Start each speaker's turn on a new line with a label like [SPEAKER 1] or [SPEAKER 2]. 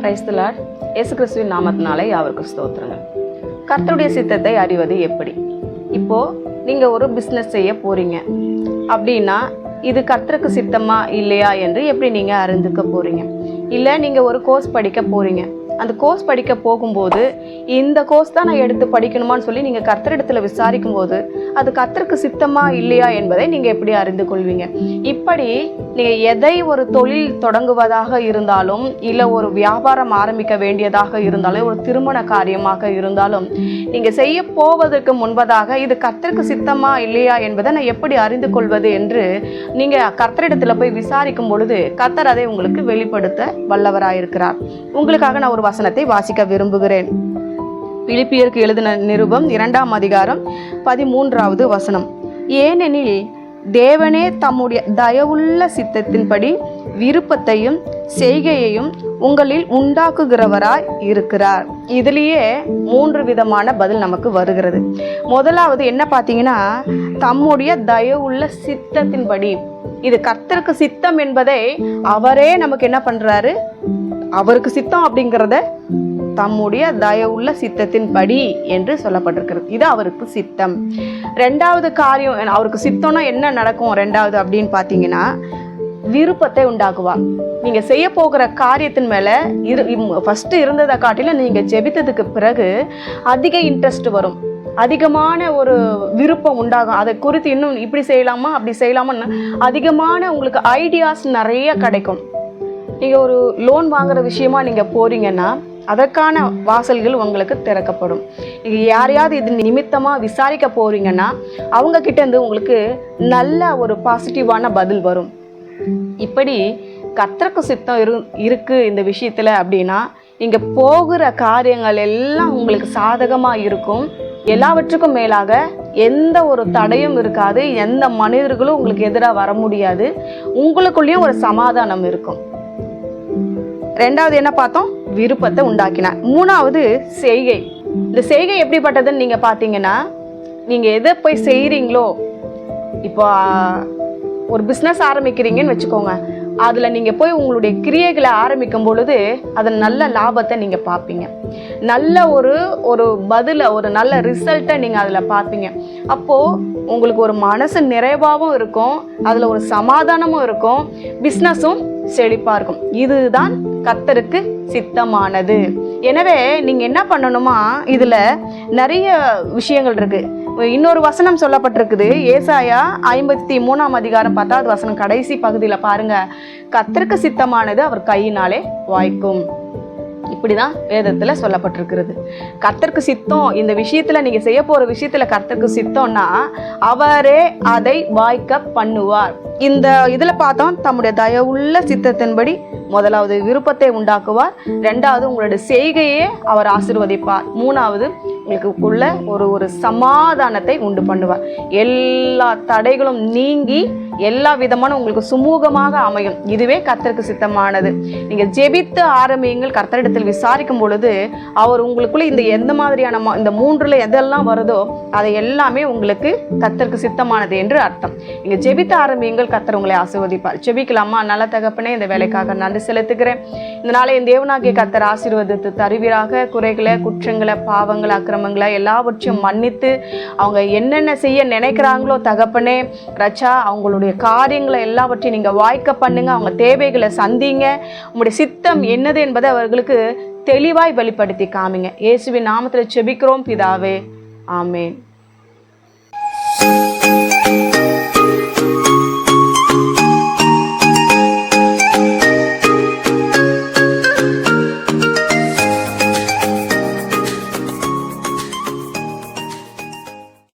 [SPEAKER 1] கிரைஸ்தலார் இயேசு கிறிஸ்துவின் நாமத்தினாலே அவருக்கு ஸ்தோத்திரங்க கர்த்தருடைய சித்தத்தை அறிவது எப்படி? இப்போ நீங்க ஒரு பிஸ்னஸ் செய்ய போறீங்க. அப்படின்னா இது கர்த்தருக்கு சித்தமா இல்லையா என்று எப்படி நீங்க அறிந்துக்க போறீங்க? இல்லை நீங்க ஒரு கோர்ஸ் படிக்க போறீங்க. அந்த கோர்ஸ் படிக்க போகும்போது இந்த கோர்ஸ் தான் நான் எடுத்து படிக்கணுமான்னு சொல்லி நீங்கள் கர்த்தரிடத்தில் விசாரிக்கும் போது அது கர்த்தருக்கு சித்தமா இல்லையா என்பதை நீங்கள் எப்படி அறிந்து கொள்வீங்க? இப்படி நீங்கள் எதை ஒரு தொழில் தொடங்குவதாக இருந்தாலும் இல்லை ஒரு வியாபாரம் ஆரம்பிக்க வேண்டியதாக இருந்தாலும் ஒரு திருமண காரியமாக இருந்தாலும் நீங்கள் செய்ய போவதற்கு முன்பதாக இது கர்த்தருக்கு சித்தமா இல்லையா என்பதை நான் எப்படி அறிந்து கொள்வது என்று நீங்கள் கர்த்தரிடத்தில் போய் விசாரிக்கும் பொழுது கர்த்தர் அதை உங்களுக்கு வெளிப்படுத்த வல்லவராயிருக்கிறார். உங்களுக்காக நான் ஒரு வசனத்தை வாசிக்க விரும்புகிறேன். பிலிப்பியருக்கு எழுதின நிருபம் இரண்டாம் அதிகாரம் பதிமூன்றாவது வசனம். ஏனெனில் தேவனே தம்முடைய தயவுள்ள சித்தத்தின்படி விருப்பத்தையும் செய்கையையும் உங்களில் உண்டாக்குகிறவராய் இருக்கிறார். இதுலேயே மூன்று விதமான பதில் நமக்கு வருகிறது. முதலாவது என்ன பார்த்தீங்கன்னா தம்முடைய தயவுள்ள சித்தத்தின்படி. இது கர்த்தருக்கு சித்தம் என்பதை அவரே நமக்கு என்ன பண்ணுறாரு அவருக்கு சித்தம் அப்படிங்கிறத தம்முடைய தயவுள்ள சித்தத்தின்படி என்று சொல்லப்பட்டிருக்கிறது. இது அவருக்கு சித்தம். ரெண்டாவது காரியம் அவருக்கு சித்தம்னா என்ன நடக்கும் ரெண்டாவது அப்படின்னு பார்த்தீங்கன்னா விருப்பத்தை உண்டாக்குவார். நீங்கள் செய்ய போகிற காரியத்தின் மேலே இரு ஃபஸ்ட்டு இருந்ததை காட்டிலும் நீங்கள் ஜெபித்ததுக்கு பிறகு அதிக இன்ட்ரெஸ்ட் வரும். அதிகமான ஒரு விருப்பம் உண்டாகும். அதை குறித்து இன்னும் இப்படி செய்யலாமா அப்படி செய்யலாமா அதிகமான உங்களுக்கு ஐடியாஸ் நிறைய கிடைக்கும். நீங்கள் ஒரு லோன் வாங்குகிற விஷயமா நீங்கள் போறீங்கன்னா அதற்கான வாசல்கள் உங்களுக்கு திறக்கப்படும். நீங்கள் யாரையாவது இது நிமித்தமாக விசாரிக்க போகிறீங்கன்னா அவங்க உங்களுக்கு நல்ல ஒரு பாசிட்டிவான பதில் வரும். இப்படி கர்த்தருக்கு சித்தம் இரு இருக்குது இந்த விஷயத்தில் அப்படின்னா நீங்கள் போகிற காரியங்கள் எல்லாம் உங்களுக்கு சாதகமாக இருக்கும். எல்லாவற்றுக்கும் மேலாக எந்த ஒரு தடையும் இருக்காது. எந்த மனிதர்களும் உங்களுக்கு எதிராக வர முடியாது. உங்களுக்குள்ளேயும் ஒரு சமாதானம் இருக்கும். ரெண்டாவது என்ன பார்த்தோம்? விருப்பத்தை உண்டாக்கினார். மூணாவது செய்கை. இந்த செய்கை எப்படிப்பட்டதுன்னு நீங்க பார்த்தீங்கன்னா நீங்க எதை போய் செய்கிறீங்களோ இப்போ ஒரு பிஸ்னஸ் ஆரம்பிக்கிறீங்கன்னு வச்சுக்கோங்க. அதில் நீங்கள் போய் உங்களுடைய கிரியைகளை ஆரம்பிக்கும் பொழுது அதன் நல்ல லாபத்தை நீங்கள் பார்ப்பீங்க. நல்ல ஒரு ஒரு பதிலை ஒரு நல்ல ரிசல்ட்டை நீங்கள் அதில் பார்ப்பீங்க. அப்போது உங்களுக்கு ஒரு மனசு நிறைவாகவும் இருக்கும் அதில் ஒரு சமாதானமும் இருக்கும் பிஸ்னஸும் செழிப்பாக இருக்கும். இதுதான் கத்தருக்கு சித்தமானது. எனவே நீங்கள் என்ன பண்ணணுமா இதில் நிறைய விஷயங்கள் இருக்குது இன்னொரு வசனம் சொல்லப்பட்டிருக்குது. ஏசாயா ஐம்பத்தி மூணாம் அதிகாரம் பத்தாவது வசனம் கடைசி பகுதியில் பாருங்க. கத்தருக்கு சித்தமானது அவர் கையினாலே வாய்க்கும். இப்படி தான் வேதத்தில் சொல்லப்பட்டிருக்கிறது. கர்த்தருக்கு சித்தம் இந்த விஷயத்தில் நீங்கள் செய்ய போகிற விஷயத்தில் கர்த்தருக்கு சித்தம்னா அவரே அதை வாய்க்க பண்ணுவார். இந்த இதில் பார்த்தோம் தம்முடைய தயவுள்ள சித்தத்தின்படி முதலாவது விருப்பத்தை உண்டாக்குவார். ரெண்டாவது உங்களுடைய செய்கையே அவர் ஆசிர்வதிப்பார். மூணாவது உங்களுக்குள்ள ஒரு ஒரு சமாதானத்தை உண்டு பண்ணுவார் எல்லா தடைகளும் நீங்கி எல்லா விதமான உங்களுக்கு சுமூகமாக அமையும். இதுவே கர்த்தருக்கு சித்தமானது. நீங்கள் ஜெபித்து ஆரம்பியுங்கள். கர்த்தரிடத்தில் விசாரிக்கும் பொழுது அவர் உங்களுக்குள்ள இந்த எந்த மாதிரியான ம- இந்த மூன்றுல எதெல்லாம் வருதோ அதை எல்லாமே உங்களுக்கு கர்த்தருக்கு சித்தமானது என்று அர்த்தம். நீங்கள் ஜெபித்து ஆரம்பியுங்கள். கர்த்தர் உங்களை ஆசீர்வதிப்பார். ஜெபிக்கலாமா? நல்ல தகப்பனே இந்த வேலைக்காக நன்றி செலுத்துகிறேன். இந்த நாளை என் தேவனாகிய கர்த்தர் ஆசீர்வதித்து தருவீராக. குறைகளை குற்றங்களை பாவங்களாக்க அக்கிரமங்களை எல்லாவற்றையும் மன்னித்து அவங்க என்னென்ன செய்ய நினைக்கிறாங்களோ தகப்பனே ரச்சா அவங்களுடைய காரியங்களை எல்லாவற்றையும் நீங்கள் வாய்க்க பண்ணுங்க அவங்க தேவைகளை சந்திங்க. உங்களுடைய சித்தம் என்னது என்பதை அவர்களுக்கு தெளிவாய் வெளிப்படுத்தி காமிங்க. இயேசுவின் நாமத்தில் செபிக்கிறோம் பிதாவே. ஆமேன்.